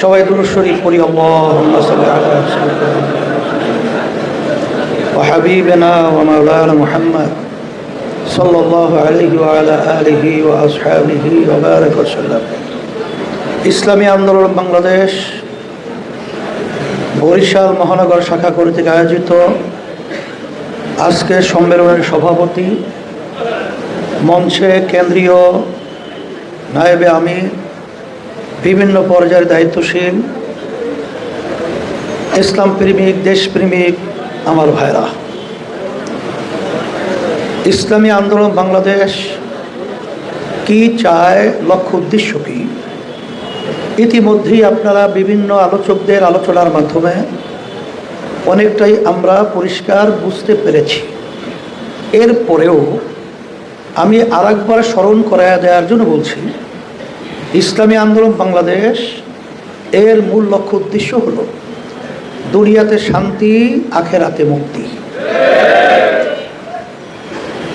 সবাই আলিহি ইসলামী আন্দোলন বাংলাদেশ বরিশাল মহানগর শাখা কর্তৃক আয়োজিত আজকের সম্মেলনের সভাপতি মঞ্চে কেন্দ্রীয় নায়েবে আমি বিভিন্ন পর্যায়ের দায়িত্বশীল, ইসলাম প্রেমিক দেশপ্রেমিক আমার ভাইরা। ইসলামী আন্দোলন বাংলাদেশ কি চায় লক্ষ্য উদ্দেশ্য কি? ইতিমধ্যেই আপনারা বিভিন্ন আলোচকদের আলোচনার মাধ্যমে অনেকটাই আমরা পরিষ্কার বুঝতে পেরেছি। এরপরেও আমি আর একবার স্মরণ করাইয়া দেওয়ার জন্য বলছি ইসলামী আন্দোলন বাংলাদেশ, এর মূল লক্ষ্য উদ্দেশ্য হলো দুনিয়াতে শান্তি, আখেরাতে মুক্তি।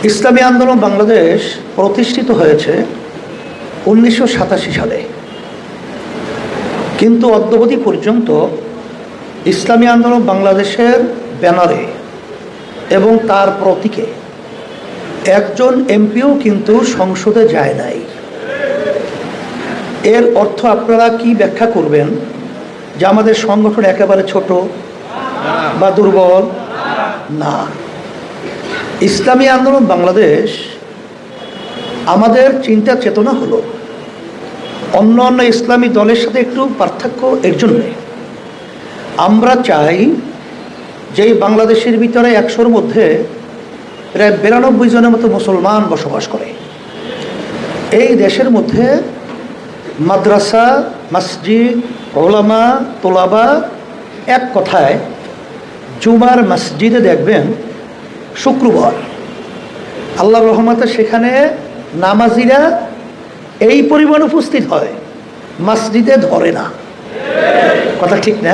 ইসলামী আন্দোলন বাংলাদেশ প্রতিষ্ঠিত হয়েছে উনিশশো সাতাশি সালে। কিন্তু অদ্যবধি পর্যন্ত ইসলামী আন্দোলন বাংলাদেশের ব্যানারে এবং তার প্রতীকে একজন এমপিও কিন্তু সংসদে যায় নাই। এর অর্থ আপনারা কি ব্যাখ্যা করবেন? যে আমাদের সংগঠন একেবারে ছোট বা দুর্বল? না। ইসলামী আন্দোলন বাংলাদেশ আমাদের চিন্তা চেতনা হলো অন্য অন্য ইসলামী দলের সাথে একটু পার্থক্য এর জন্যে। আমরা চাই যে বাংলাদেশের ভিতরে একশোর মধ্যে প্রায় বিরানব্বই জনের মতো মুসলমান বসবাস করে। এই দেশের মধ্যে মাদ্রাসা, মসজিদ, ওলামা, তোলাবা, এক কথায় জুমার মসজিদে দেখবেন শুক্রবার। আল্লাহ রহমতে সেখানে নামাজিরা এই পরিমাণ উপস্থিত হয়, মসজিদে ধরে না। কথা ঠিক না?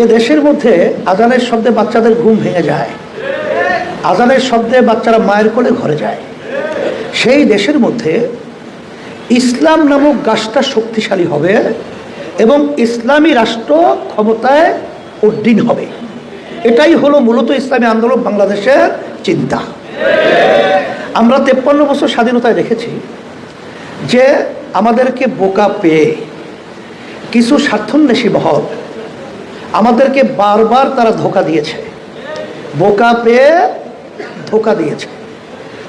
এ দেশের মধ্যে আজানের শব্দে বাচ্চাদের ঘুম ভেঙে যায়, আজানের শব্দে বাচ্চারা মায়ের কোলে ঘরে যায়। সেই দেশের মধ্যে ইসলাম নামক গাছটা শক্তিশালী হবে এবং ইসলামী রাষ্ট্র ক্ষমতায় উড্ডীন হবে। এটাই হলো মূলত ইসলামী আন্দোলন বাংলাদেশের চিন্তা। আমরা তেপ্পান্ন বছর স্বাধীনতায় দেখেছি যে আমাদেরকে বোকা পেয়ে কিছু স্বার্থন্বেষী মহল আমাদেরকে বারবার তারা ধোকা দিয়েছে। বোকা পেয়ে ধোকা দিয়েছে।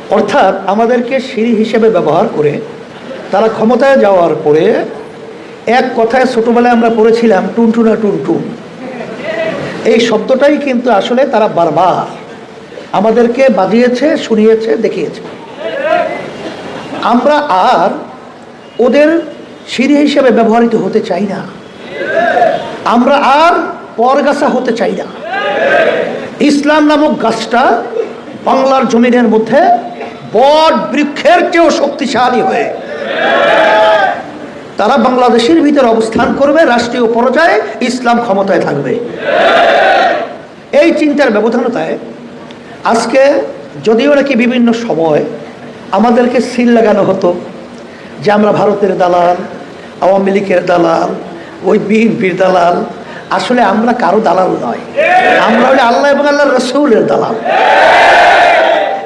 অর্থাৎ আমাদেরকে সিঁড়ি হিসেবে ব্যবহার করে তারা ক্ষমতায় যাওয়ার পরে এক কথায় ছোটোবেলায় আমরা পড়েছিলাম, টুনটুনা টুনটুন। এই শব্দটাই কিন্তু আসলে তারা বারবার আমাদেরকে বাজিয়েছে, শুনিয়েছে, দেখিয়েছে। আমরা আর ওদের সিঁড়ি হিসেবে ব্যবহৃত হতে চাই না। আমরা আর পরগাছা হতে চাই না। ইসলাম নামক গাছটা বাংলার জমিনের মধ্যে বট বৃক্ষের চেয়েও শক্তিশালী হয়ে তারা বাংলাদেশের ভিতরে অবস্থান করবে, রাষ্ট্রীয় পর্যায়ে ইসলাম ক্ষমতায় থাকবে। এই চিন্তার ব্যবধানতায় আজকে যদিও নাকি বিভিন্ন সময় আমাদেরকে সিল লাগানো হতো যে আমরা ভারতের দালাল, আওয়ামী লীগের দালাল, ওই বিএনপির দালাল, আসলে আমরা কারও দালাল নয়। আমরা হলে আল্লাহ এবং আল্লাহ রসুলের দালাল।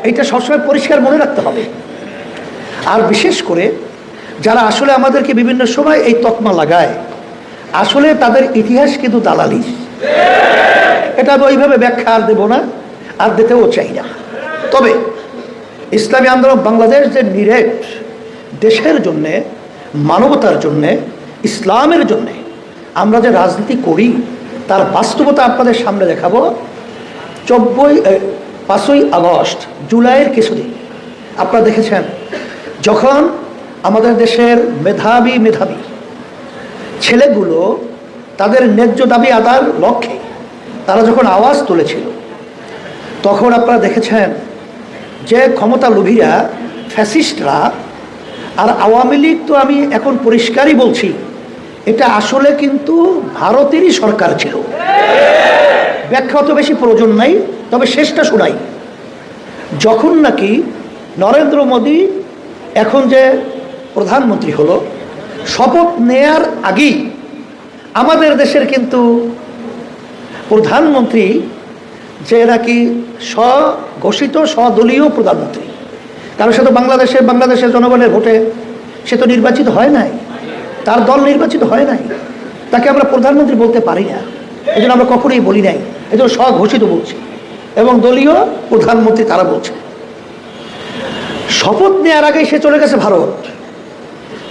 এইটা সবসময় পরিষ্কার মনে রাখতে হবে। আর বিশেষ করে যারা আসলে আমাদেরকে বিভিন্ন সময় এই তকমা লাগায়, আসলে তাদের ইতিহাস কিন্তু দালালি। এটা আমি ওইভাবে ব্যাখ্যা আর দেবো না, আর দিতেও চাই না। তবে ইসলামী আন্দোলন বাংলাদেশ যে নিরেট দেশের জন্যে, মানবতার জন্যে, ইসলামের জন্যে আমরা যে রাজনীতি করি, তার বাস্তবতা আপনাদের সামনে দেখাবো। চব্বই পাঁচই আগস্ট, জুলাইয়ের কিছুদিন। আপনারা দেখেছেন, যখন আমাদের দেশের মেধাবী মেধাবী ছেলেগুলো তাদের ন্যায্য দাবি আদার লক্ষ্যে তারা যখন আওয়াজ তুলেছিল, তখন আপনারা দেখেছেন যে ক্ষমতা লোভীরা, ফ্যাসিস্টরা আর আওয়ামী লীগ তো আমি এখন পরিষ্কারই বলছি, এটা আসলে কিন্তু ভারতেরই সরকার ছিল। ব্যাখ্যা অত বেশি প্রয়োজন নাই, তবে শেষটা শোনাই। যখন নাকি নরেন্দ্র মোদী এখন যে প্রধানমন্ত্রী হলো, শপথ নেয়ার আগেই আমাদের দেশের কিন্তু প্রধানমন্ত্রী যে নাকি স্বঘোষিত, স্বদলীয় প্রধানমন্ত্রী। কারণ সে তো বাংলাদেশে, বাংলাদেশের জনগণের ভোটে সে তো নির্বাচিত হয় নাই, তার দল নির্বাচিত হয় নাই, তাকে আমরা প্রধানমন্ত্রী বলতে পারি না। এই জন্য আমরা কখনোই বলি নাই এই জন্য স্বঘোষিত বলছি এবং দলীয় প্রধানমন্ত্রী তারা বলছে। শপথ নেওয়ার আগে সে চলে গেছে ভারত।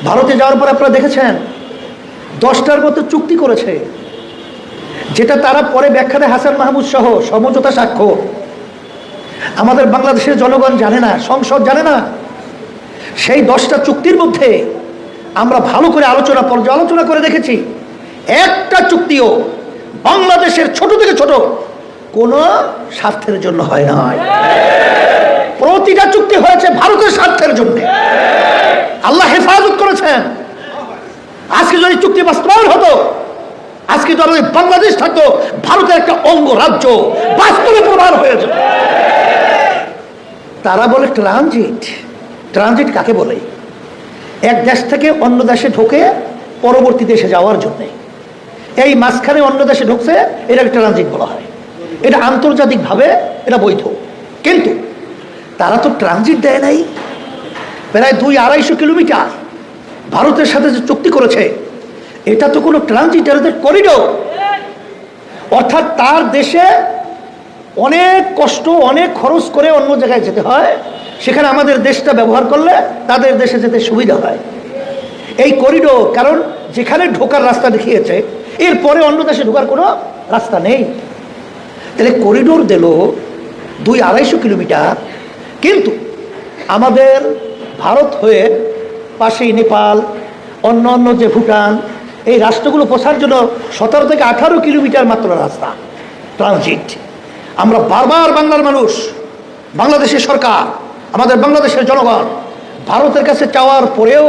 ভারতে যাওয়ার পর আপনারা দেখেছেন, দশটার মতো চুক্তি করেছে, যেটা তারা পরে ব্যাখ্যাতে হাসান মাহমুদ সহ সমঝোতা স্বাক্ষর আমাদের বাংলাদেশের জনগণ জানে না, সংসদ জানে না, সেই দশটা চুক্তির মধ্যে আমরা ভালো করে আলোচনা পর্যালোচনা করে দেখেছি, একটা চুক্তিও বাংলাদেশের ছোট থেকে ছোট কোনো স্বার্থের জন্য হয় না প্রতিটা চুক্তি হয়েছে ভারতের স্বার্থের জন্য। আল্লাহ হেফাজত করেছেন। আজকে যদি চুক্তি বাস্তবায়ন হতো, আজকে আমাদের বাংলাদেশ থাকতো, ভারতের একটা অঙ্গ রাজ্য বাস্তবে প্রমাণ হয়ে যেত। তারা বলে, ট্রানজিট। ট্রানজিট কাকে বলে? এক দেশ থেকে অন্য দেশে ঢোকে পরবর্তী দেশে যাওয়ার জন্যে। এই মাঝখানে অন্য দেশে ঢুকছে, এটাকে ট্রানজিট বলা হয়। এটা আন্তর্জাতিকভাবে এটা বৈধ। কিন্তু তারা তো ট্রানজিট দেয় নাই। প্রায় দুই আড়াইশো কিলোমিটার। ভারতের সাথে যে চুক্তি করেছে, এটা তো কোনো ট্রানজিট এটা করিডোর অর্থাৎ তার দেশে অনেক কষ্ট, অনেক খরচ করে অন্য জায়গায় যেতে হয়। সেখানে আমাদের দেশটা ব্যবহার করলে তাদের দেশে যেতে সুবিধা হয়। এই করিডোর কারণ যেখানে ঢোকার রাস্তা দেখিয়েছে, এরপরে অন্য দেশে ঢোকার কোনো রাস্তা নেই। তাহলে করিডোর দিল দুই আড়াইশো কিলোমিটার কিন্তু আমাদের ভারত হয়ে পাশেই নেপাল, অন্য অন্য যে ভুটান, এই রাষ্ট্রগুলো পৌঁছার জন্য সতেরো থেকে আঠারো কিলোমিটার মাত্র রাস্তা ট্রানজিট আমরা বারবার বাংলার মানুষ, বাংলাদেশের সরকার, আমাদের বাংলাদেশের জনগণ, ভারতের কাছে চাওয়ার পরেও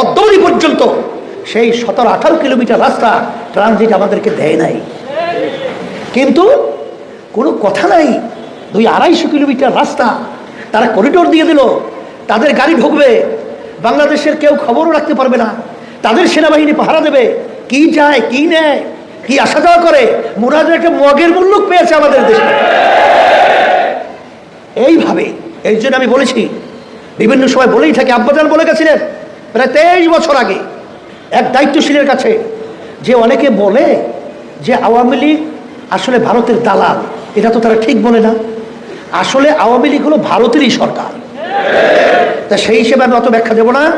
অদ্যবধি পর্যন্ত সেই সতেরো আঠারো কিলোমিটার রাস্তা ট্রানজিট আমাদেরকে দেয় নাই। কিন্তু কোনো কথা নাই, দুই আড়াইশো কিলোমিটার রাস্তা তারা করিডোর দিয়ে দিল। তাদের গাড়ি ঢুকবে। বাংলাদেশের কেউ খবরও রাখতে পারবে না। তাদের সেনাবাহিনী পাহারা দেবে। কি যায়, কি নেয়, কি আসা যাওয়া করে? মুরাদের একটা মগের মূল্য পেয়েছে আমাদের দেশে। এইভাবে, এই জন্য আমি বলেছি, বিভিন্ন সময় বলেই থাকি, আব্বাজান বলে গেছিলেন, প্রায় তেইশ বছর আগে, এক দায়িত্বশীলের কাছে, যে অনেকে বলে যে আওয়ামী লীগ আসলে ভারতের দালাল, এটা তো তারা ঠিক বলে না। আসলে আওয়ামী লীগ হলো ভারতেরই সরকার। তা সেই হিসেবে আমি অত ব্যাখ্যা দেবো না।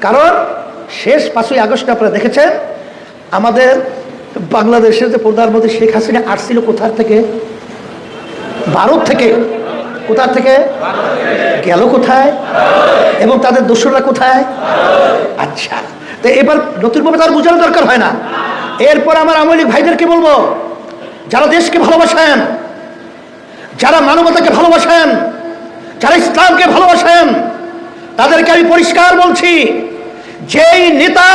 কারণ শেষ পাঁচই আগস্টে আপনারা দেখেছেন, আমাদের বাংলাদেশের যে প্রধানমন্ত্রী শেখ হাসিনা আসছিল কোথার থেকে? ভারত থেকে। কোথার থেকে? গেল কোথায়? এবং তাদের দোসররা কোথায়? আচ্ছা। তো এবার নতুনভাবে তার বোঝানো দরকার হয় না। এরপর আমার আওয়ামী লীগ ভাইদেরকে বলব, যারা দেশকে ভালোবাসেন যারা মানবতাকে ভালোবাসেন, যারা ইসলামকে ভালোবাসেন, তাদেরকে আমি পরিষ্কার বলছি, যেই নেতা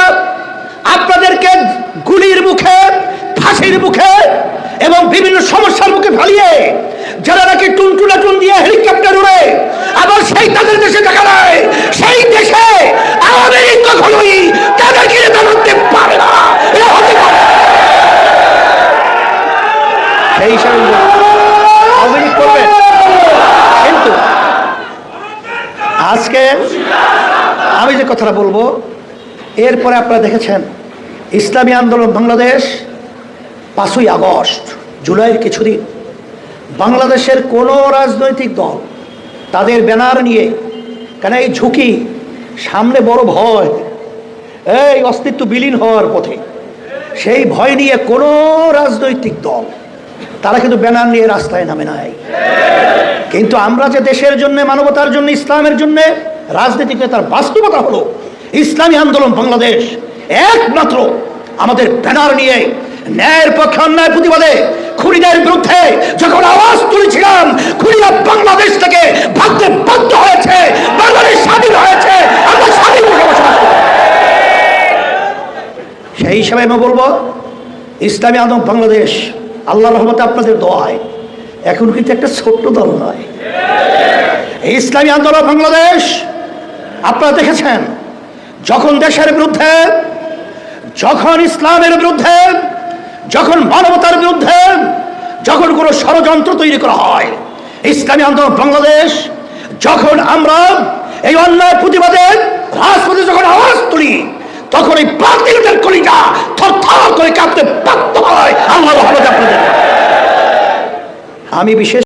আপনাদেরকে গুলির মুখে, ফাঁসির মুখে এবং বিভিন্ন সমস্যার মুখে ফালিয়ে, যারা নাকি টুনটুনা টুন দিয়ে হেলিকপ্টার উড়ে আবার সেই তাদের দেশে দেখা যায় সেই দেশে আওয়ামী লীগ কখনোই তাদেরকে নেতা করতে পারে না এটা হতে পারে না। সেই হিসাবে আওয়ামী লীগ করবে কিন্তু আজকে আমি যে কথাটা বলব। এরপরে আপনারা দেখেছেন, ইসলামী আন্দোলন বাংলাদেশ পাঁচই আগস্ট, জুলাইয়ের কিছুদিন। বাংলাদেশের কোনো রাজনৈতিক দল তাদের ব্যানার নিয়ে, কেন এই ঝুঁকি, সামনে বড় ভয়, এই অস্তিত্ব বিলীন হওয়ার পথে, সেই ভয় নিয়ে কোনো রাজনৈতিক দল, তারা কিন্তু ব্যানার নিয়ে রাস্তায় নামে নাই। কিন্তু আমরা যে দেশের জন্য, মানবতার জন্য, ইসলামের জন্য রাজনীতিতে তার বাস্তবতা হলো ইসলামী আন্দোলন বাংলাদেশ। একমাত্র আমাদের ব্যানার নিয়ে ন্যায়ের পক্ষে অন্যায় প্রতিবাদে খুনিদের বিরুদ্ধে যখন আওয়াজ তুলেছিলাম, খুনিরা বাংলাদেশ থেকে ভাবতে বাধ্য হয়েছে, বাংলাদেশ স্বাধীন হয়েছে, আমরা স্বাধীন সেই হিসাবে আমি বলব, ইসলামী আন্দোলন বাংলাদেশ আল্লাহ রহমতে আপনাদের দোয়ায় এখন কিন্তু একটা ছোট্ট দল নয়। ইসলামী আন্দোলন বাংলাদেশ আপনারা দেখেছেন, যখন দেশের বিরুদ্ধে, যখন ইসলামের বিরুদ্ধে, যখন মানবতার বিরুদ্ধে, যখন কোনো ষড়যন্ত্র তৈরি করা হয়, ইসলামী আন্দোলন বাংলাদেশ, যখন আমরা এই অন্যায় প্রতিবাদে রাজপথে যখন আওয়াজ তুলি, তখন এই বাতিলদের কলিজা থর থর করে কাঁপতে বাধ্য হয়। আল্লাহ আমি বিশেষ